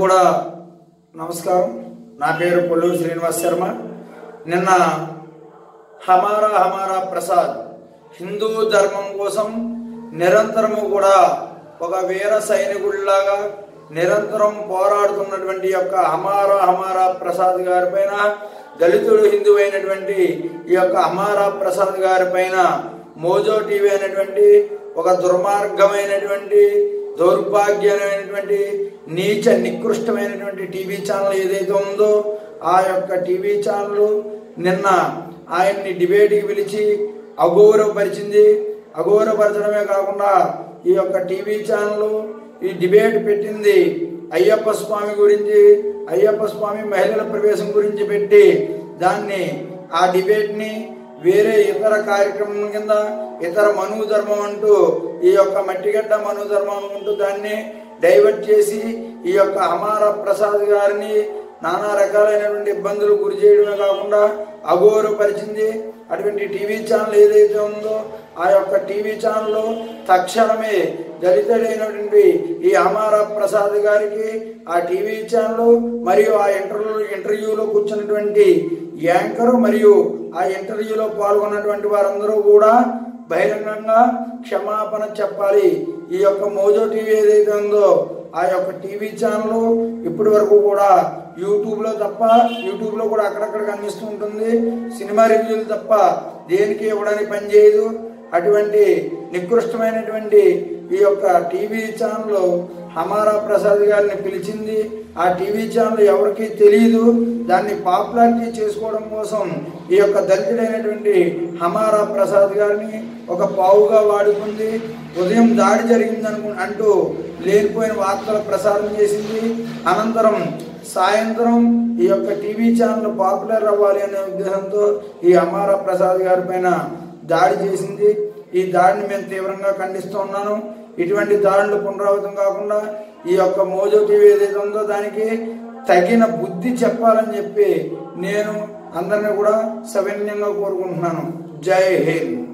కూడా నమస్కారం. నా పేరు పొల్లూరు శ్రీనివాస్ శర్మ. నిన్న హమారా హమారా ప్రసాద్ హిందూ ధర్మం కోసం నిరంతరము కూడా ఒక వీర సైనికుడిలాగా నిరంతరం పోరాడుతున్నటువంటి యొక్క హమారా హమారా ప్రసాద్ గారి పైన దళితుడు హిందువు అయినటువంటి ఈ యొక్క హమారా ప్రసాద్ గారి పైన మోజో టీవీ అయినటువంటి ఒక దుర్మార్గమైనటువంటి దౌర్భాగ్యమైనటువంటి నీచ నికృష్టమైనటువంటి టీవీ ఛానల్ ఏదైతే ఉందో ఆ యొక్క టీవీ ఛానల్ నిన్న ఆయన్ని డిబేట్కి పిలిచి అగౌరవపరిచింది. అగౌరవపరచడమే కాకుండా ఈ యొక్క టీవీ ఛానల్ ఈ డిబేట్ పెట్టింది. అయ్యప్ప స్వామి గురించి అయ్యప్ప స్వామి మహిళల ప్రవేశం గురించి పెట్టి దాన్ని ఆ డిబేట్ని వేరే ఇతర కార్యక్రమం కింద ఇతర మనోధర్మం అంటూ ఈ యొక్క మట్టిగడ్డ మనువు అంటూ దాన్ని డైవర్ట్ చేసి ఈ యొక్క అమార ప్రసాద్ గారిని నానా రకాలైనటువంటి ఇబ్బందులు గురి చేయడమే కాకుండా అఘోరపరిచింది. అటువంటి టీవీ ఛానల్ ఏదైతే ఉందో ఆ యొక్క టీవీ ఛానల్ తక్షణమే దళితుడైనటువంటి ఈ అమార ప్రసాద్ గారికి ఆ టీవీ ఛానల్ మరియు ఆ ఇంటర్వ్యూ ఇంటర్వ్యూలో కూర్చున్నటువంటి యాంకరు మరియు ఆ ఇంటర్వ్యూలో పాల్గొన్నటువంటి వారందరూ కూడా బహిరంగంగా క్షమాపణ చెప్పాలి. ఈ యొక్క మోజో టీవీ ఏదైతే ఉందో ఆ యొక్క టీవీ ఛానల్ ఇప్పటి వరకు కూడా యూట్యూబ్లో తప్ప యూట్యూబ్లో కూడా అక్కడక్కడ కనిపిస్తూ ఉంటుంది. సినిమా రివ్యూలు తప్ప దేనికి ఇవ్వడానికి పనిచేయదు అటువంటి నికృష్టమైనటువంటి ఈ యొక్క టీవీ ఛానల్ హమారా ప్రసాద్ గారిని పిలిచింది. ఆ టీవీ ఛానల్ ఎవరికి తెలియదు దాన్ని పాపులారిటీ చేసుకోవడం కోసం ఈ యొక్క దళితుడైనటువంటి హమారా ప్రసాద్ గారిని ఒక పావుగా వాడుకుంది. ఉదయం దాడి జరిగిందను అంటూ లేనిపోయిన వార్తలు ప్రసారం చేసింది. అనంతరం సాయంత్రం ఈ యొక్క టీవీ ఛానల్ పాపులర్ అవ్వాలి అనే ఉద్దేశంతో ఈ అమారా ప్రసాద్ గారి పైన దాడి చేసింది. ఈ దాడిని మేము తీవ్రంగా ఖండిస్తూ ఉన్నాను. ఇటువంటి దాడులు పునరావృతం కాకుండా ఈ యొక్క మోజో టీవీ ఏదైతే ఉందో దానికి తగిన బుద్ధి చెప్పాలని చెప్పి నేను అందరిని కూడా సవినయంగా కోరుకుంటున్నాను. జై హింద్.